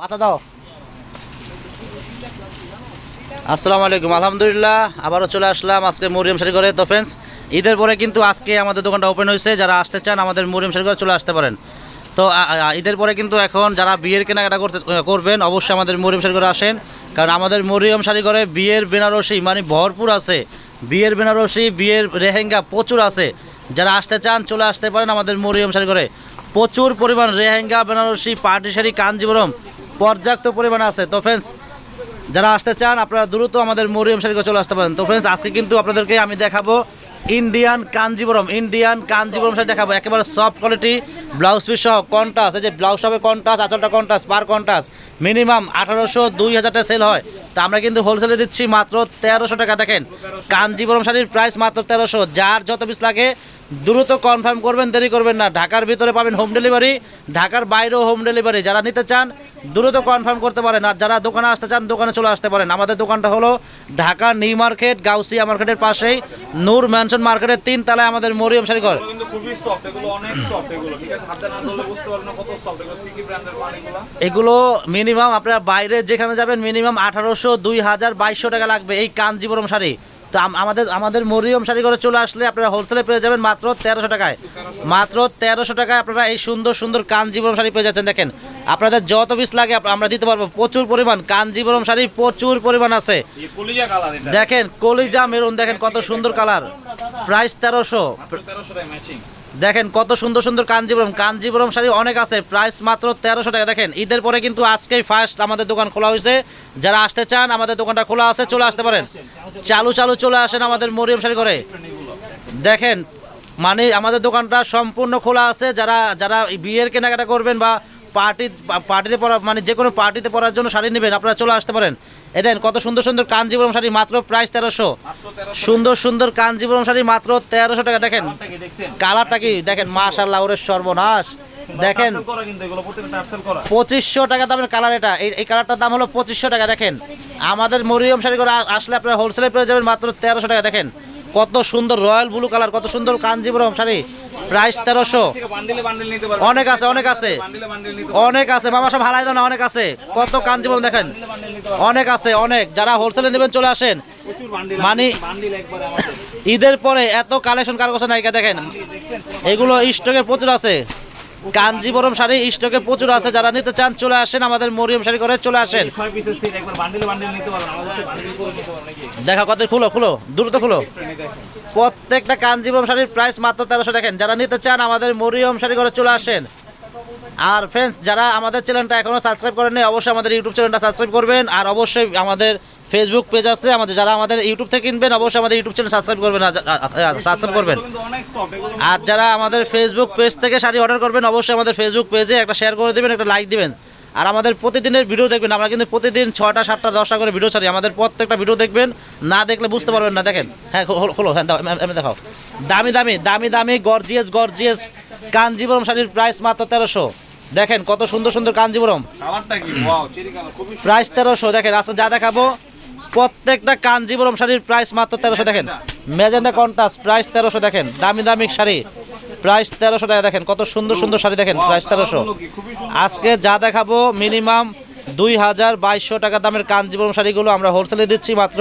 মাথা দাও। আসসালামু আলাইকুম, আলহামদুলিল্লাহ, আবারও চলে আসলাম আজকে মরিয়ম শাড়ি করে তো ফ্রেন্ডস ঈদের পরে কিন্তু আজকে আমাদের দোকানটা ওপেন হয়েছে। যারা আসতে চান আমাদের মরিয়ম শাড়ি করে চলে আসতে পারেন। তো ঈদের পরে কিন্তু এখন যারা বিয়ের কেনাকাটা করতে করবেন, অবশ্যই আমাদের মরিয়ম শাড়ি করে আসেন। কারণ আমাদের মরিয়ম শাড়ি করে বিয়ের বেনারসি মানে ভরপুর আছে। বিয়ের বেনারসি, বিয়ের রেহেঙ্গা প্রচুর আছে। যারা আসতে চান, চলে আসতে পারেন আমাদের মরিয়ম শাড়ি করে প্রচুর পরিমাণ রেহেঙ্গা, বেনারসি পার্টি শাড়ি কাঞ্জিবরম পর্যাপ্ত পরিমাণ আছে। তো ফ্রেন্ডস যারা আসতে চান, আপনারা দ্রুত আমাদের মরিয়ম শাড়িকে চলে আসতে পারেন। তো ফ্রেন্ডস আজকে কিন্তু আপনাদেরকে আমি দেখাবো ইন্ডিয়ান কাঞ্জিবরম। ইন্ডিয়ান কাঞ্জিবরম শাড়ি দেখাবো। একেবারে সফট কোয়ালিটি ব্লাউজ পিস সহ কন্টাস এই যে ব্লাউজ হবে কন্টাস আঁচলটা কন্টাস পার কন্টাস মিনিমাম আঠারোশো দুই হাজার টাকা সেল হয়। তো আমরা কিন্তু হোলসেলে দিচ্ছি মাত্র তেরোশো টাকা। দেখেন, কাঞ্জিবরম শাড়ির প্রাইস মাত্র তেরোশো। যার যত পিস লাগে দ্রুত কনফার্ম করবেন দেরি করবেন না। ঢাকার ভিতরে পাবেন হোম ডেলিভারি ঢাকার বাইরেও হোম ডেলিভারি যারা নিতে চান দ্রুত কনফার্ম করতে পারেন। আর যারা দোকানে আসতে চান দোকানে চলে আসতে পারেন। আমাদের দোকানটা হলো ঢাকা নিউ মার্কেট গাউসিয়া মার্কেটের পাশেই। নূর ম্যানশন মার্কেটের তিন তলায় আমাদের মরিয়ম শাড়িঘর। এগুলো মিনিমাম আপনারা বাইরে যেখানে যাবেন মিনিমাম আঠারোশো দুই হাজার বাইশশো টাকা লাগবে এই কাঞ্জিবরম শাড়ি। তো আম- আমাদের আমাদের মরিয়ম শাড়ি করে চলে আসলে আপনারা হোলসেলে পেয়ে যাবেন মাত্র তেরোশো টাকায়। মাত্র তেরোশো টাকায় আপনারা এই সুন্দর সুন্দর কাঞ্জিবরম শাড়ি পেয়ে যাচ্ছেন, দেখেন। আপনাদের যত পিস লাগে আমরা দিতে পারব। প্রচুর পরিমাণ। কাঞ্জিবরম শাড়ি প্রচুর পরিমাণ আছে। দেখেন কলিজা মেরুন দেখেন কত সুন্দর কালার প্রাইস তেরোশো। মাত্র 1300 টাকা ম্যাচিং দেখেন কত সুন্দর সুন্দর কাঞ্জিবরম কাঞ্জিবরম শাড়ি অনেক আছে। প্রাইস মাত্র তেরোশো টাকা। দেখেন ঈদের পরে কিন্তু আজকেই ফার্স্ট আমাদের দোকান খোলা হয়েছে। যারা আসতে চান আমাদের দোকানটা খোলা আছে চলে আসতে পারেন। চালু চালু চলে আসেন আমাদের মরিয়ম শাড়ি করে দেখেন মানে আমাদের দোকানটা সম্পূর্ণ খোলা আছে। যারা যারা বিয়ের কেনাকাটা করবেন বা পার্টি পার্টিতে পরা মানে যে কোনো পার্টিতে পরার জন্য শাড়ি নেবেন আপনারা চলে আসতে পারেন। এ দেন কত সুন্দর সুন্দর কাঞ্জিবরম শাড়ি মাত্র প্রাইস তেরোশো। সুন্দর সুন্দর কাঞ্জিবরম শাড়ি মাত্র তেরোশো টাকা। দেখেন কালারটা কি? দেখেন মাশাল্লাহ ওরে সর্বনাশ। দেখেন পঁচিশশো টাকা দামের কালার এটা। এই এই কালারটার দাম হলো পঁচিশশো টাকা। দেখেন আমাদের মরিয়ম শাড়ি করে আসলে আপনারা হোলসেলে পেয়ে যাবেন মাত্র তেরোশো টাকা। দেখেন কত সুন্দর রয়্যাল ব্লু কালার কত সুন্দর কাঞ্জিবরম শাড়ি। প্রাইস তেরোশো। অনেক আছে অনেক আছে। অনেক আছে বাবা সব হালাই দাও না অনেক আছে। কত কাঞ্জিবরম দেখেন। অনেক আছে অনেক। যারা হোলসেলে নেবেন চলে আসেন। মানে- ঈদের পরে এত কালেকশন কার কাছে নায়িকা দেখেন? এগুলো স্টকে প্রচুর আছে। কাঞ্জিবরম শাড়ি স্টকে প্রচুর আছে, যারা নিতে চান চলে আসেন, আমাদের মরিয়ম শাড়ি করে চলে আসেন। দেখা, কত খুলো খুলো, দ্রুত খুলো। প্রত্যেকটা কাঞ্জিবরম শাড়ির প্রাইস মাত্র তেরোশো দেখেন, যারা নিতে চান আমাদের মরিয়ম শাড়ি করে চলে আসেন। আর ফ্রেন্ডস যারা আমাদের চ্যানেলটা এখনও সাবস্ক্রাইব করেননি, অবশ্যই আমাদের ইউটিউব চ্যানেলটা সাবস্ক্রাইব করবেন। আর অবশ্যই আমাদের ফেসবুক পেজ আছে। আমাদের যারা আমাদের ইউটিউব থেকে কিনবেন, অবশ্যই আমাদের ইউটিউব চ্যানেল সাবস্ক্রাইব করবেন। সাবস্ক্রাইব করবেন। আর যারা আমাদের ফেসবুক পেজ থেকে শাড়ি অর্ডার করবেন, অবশ্যই আমাদের ফেসবুক পেজে একটা শেয়ার করে দেবেন, একটা লাইক দিবেন। আর আমাদের প্রতিদিনের ভিডিও দেখবেন। আমরা কিন্তু প্রতিদিন ছটা সাতটা, দশটা করে ভিডিও ছাড়ি। আমাদের প্রত্যেকটা ভিডিও দেখবেন। না দেখলে বুঝতে পারবেন না। দেখেন। হ্যাঁ খোলো হ্যাঁ দেখাও। দামি দামি দামি দামি গর্জিয়াস গর্জিয়াস কাঞ্জিবরম শাড়ির প্রাইস মাত্র তেরোশো। দেখেন কত সুন্দর সুন্দর কাঞ্জিবরম। প্রাইস তেরোশো দেখেন আজকে যা দেখাবো প্রত্যেকটা কাঞ্জিবরম শাড়ির প্রাইস মাত্র তেরোশো দেখেন। মেজেন্ডা কন্টাস প্রাইস তেরোশো দেখেন দামি দামি শাড়ি প্রাইস তেরোশো টাকা দেখেন কত সুন্দর সুন্দর শাড়ি দেখেন প্রাইস তেরোশো। আজকে যা দেখাবো মিনিমাম দুই হাজার বাইশশো টাকা দামের কাঞ্জিবরম শাড়িগুলো আমরা হোলসেলে দিচ্ছি মাত্র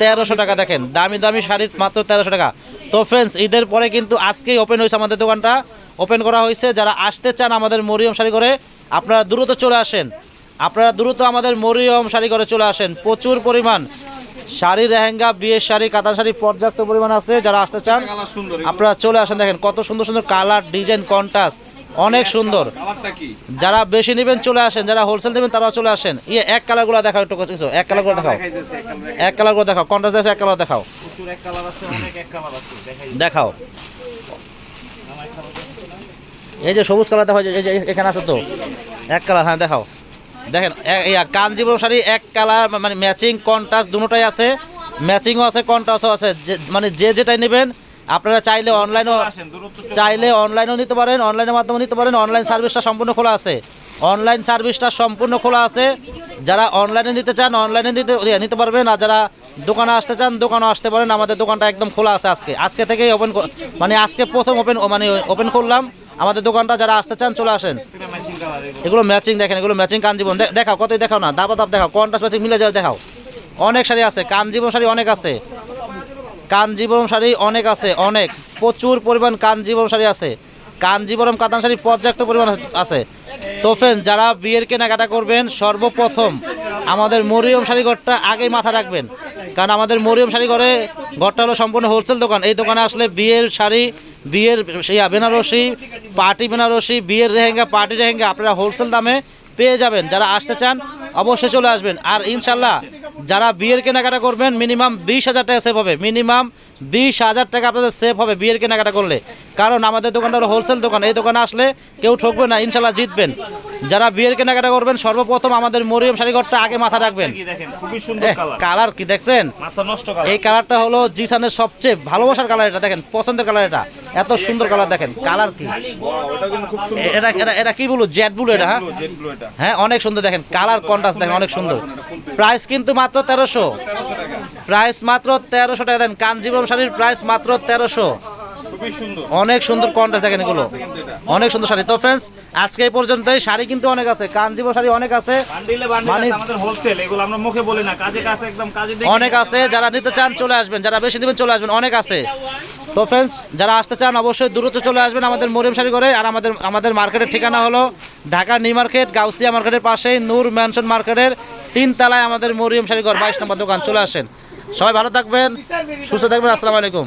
তেরোশো টাকা দেখেন দামি দামি শাড়ির মাত্র তেরোশো টাকা। তো ফ্রেন্ডস ঈদের পরে কিন্তু আজকেই ওপেন হয়েছে আমাদের দোকানটা। ওপেন করা হয়েছে। যারা আসতে চান আমাদের মরিয়ম শাড়ি করে আপনারা দ্রুত চলে আসেন। আপনারা দ্রুত আমাদের মরিয়ম শাড়ি করে চলে আসেন। প্রচুর পরিমাণ শাড়ি লেহেঙ্গা বিয়ের শাড়ি কাতার শাড়ি পর্যাপ্ত পরিমাণ আছে। যারা আসতে চান আপনারা চলে আসেন। দেখেন কত সুন্দর সুন্দর কালার ডিজাইন কন্ট্রাস্ট অনেক সুন্দর। যারা বেশি নেবেন চলে আসেন যারা হোলসেল নেবেন তারাও চলে আসেন। ইয়ে এক কালারগুলো দেখাও একটু কিছু এক কালার করে দেখাও। এক কালার এক দেখাও কন্ট্রাস্ট আছে এক কালার দেখাও। দেখাও এই যে সবুজ কালার দেখা এই যে এখানে আছে তো। এক কালার হ্যাঁ দেখাও। দেখেন এই শাড়ি এক কালার মানে ম্যাচিং কন্ট্রাস্ট দুটোটাই আছে। ম্যাচিংও আছে কন্ট্রাস্টও আছে। যে- মানে যে যেটাই নেবেন আপনারা চাইলে অনলাইনও চাইলে অনলাইনও নিতে পারেন অনলাইনের মাধ্যমে নিতে পারেন অনলাইন সার্ভিসটা সম্পূর্ণ খোলা আছে। অনলাইন সার্ভিসটা সম্পূর্ণ খোলা আছে। যারা অনলাইনে নিতে চান অনলাইনে নিতে ইয়ে, নিতে পারবেন। আর যারা দোকানে আসতে চান দোকানে আসতে পারেন। আমাদের দোকানটা একদম খোলা আছে আজকে। আজকে থেকেই ওপেন মানে আজকে প্রথম ওপেন মানে ওপেন করলাম। আমাদের দোকানটা যারা আসতে চান চলে আসেন। এগুলো ম্যাচিং দেখেন এগুলো ম্যাচিং কাঞ্জিবন। দে- দেখাও কতই দেখাও না। দাবা দাব দেখাও। কন্ট্রাস্ট ম্যাচিং মিলে যাও দেখাও। অনেক শাড়ি আছে। কাঞ্জিবরম শাড়ি অনেক আছে। কাঞ্জিবরম শাড়ি অনেক আছে অনেক। প্রচুর পরিমাণ কাঞ্জিবরম শাড়ি আছে। কাঞ্জিবরম কাতান শাড়ি পর্যাপ্ত পরিমাণ আছে। তো ফ্রেন্ড যারা বিয়ের কেনাকাটা করবেন, সর্বপ্রথম আমাদের মরিয়ম শাড়ি ঘরটা আগেই মাথা রাখবেন। কারণ আমাদের মরিয়ম শাড়ি ঘরে ঘরটা হলো সম্পূর্ণ হোলসেল দোকান। এই দোকানে আসলে বিয়ের শাড়ি, বিয়ের বেনারসি, পার্টি বেনারসি, বিয়ের রেহেঙ্গা পার্টি রেহেঙ্গা আপনারা হোলসেল দামে পেয়ে যাবেন। যারা আসতে চান, অবশ্যই চলে আসবেন। আর ইনশাল্লাহ যারা বিয়ের কেনাকাটা করবেন মিনিমাম বিশ হাজার টাকা সেভ হবে। মিনিমাম বিশ হাজার টাকা আপনাদের সেভ হবে বিয়ের কেনাকাটা করলে। কারণ আমাদের দোকানটা হলো হোলসেল দোকান। এই দোকানে আসলে কেউ ঠকবে না ইনশাল্লাহ জিতবেন। যারা বিয়ের কেনাকাটা করবেন সর্বপ্রথম আমাদের মরিয়ম শাড়িঘরটা আগে মাথা রাখবেন। কালার কি দেখছেন? এই কালারটা হলো জিসানের সবচেয়ে ভালোবাসার কালার এটা। দেখেন পছন্দের কালার এটা। এত সুন্দর কালার দেখেন কালার কি? এটা এটা কি বলব জেট ব্লু এটা হ্যাঁ? হ্যাঁ অনেক সুন্দর দেখেন কালার কন্ট্রাস্ট দেখেন, অনেক সুন্দর। প্রাইস কিন্তু মাত্র তেরোশো। প্রাইস মাত্র তেরোশো টাকা দেন কাঞ্জিবরম শাড়ির প্রাইস মাত্র তেরোশো। অনেক সুন্দর কন্ট্রাস্ট দেখেন এগুলো। অনেক সুন্দর শাড়ি। তো ফ্রেন্ডস আজকে এই পর্যন্তই। শাড়ি কিন্তু অনেক আছে। কাঞ্জিবরম শাড়ি অনেক আছে। আমাদের হোলসেল এগুলো আমরা মুখে বলি না। কাজে কাছে একদম কাজে দেখি অনেক আছে। যারা নিতে চান চলে আসবেন। যারা বেশি নেবেন চলে আসবেন। অনেক আছে। তো ফ্রেন্ডস যারা আসতে চান অবশ্যই দূরত্ব চলে আসবেন আমাদের মরিয়ম শাড়ি করে আর আমাদের আমাদের মার্কেটের ঠিকানা হলো ঢাকা নিউ মার্কেট গাউসিয়া মার্কেটের পাশেই নূর ম্যানশন মার্কেটের তিন তলায় আমাদের মরিয়ম শাড়ি ঘর বাইশ নম্বর দোকান। চলে আসেন। সবাই ভালো থাকবেন সুস্থ থাকবেন। আসসালামু আলাইকুম।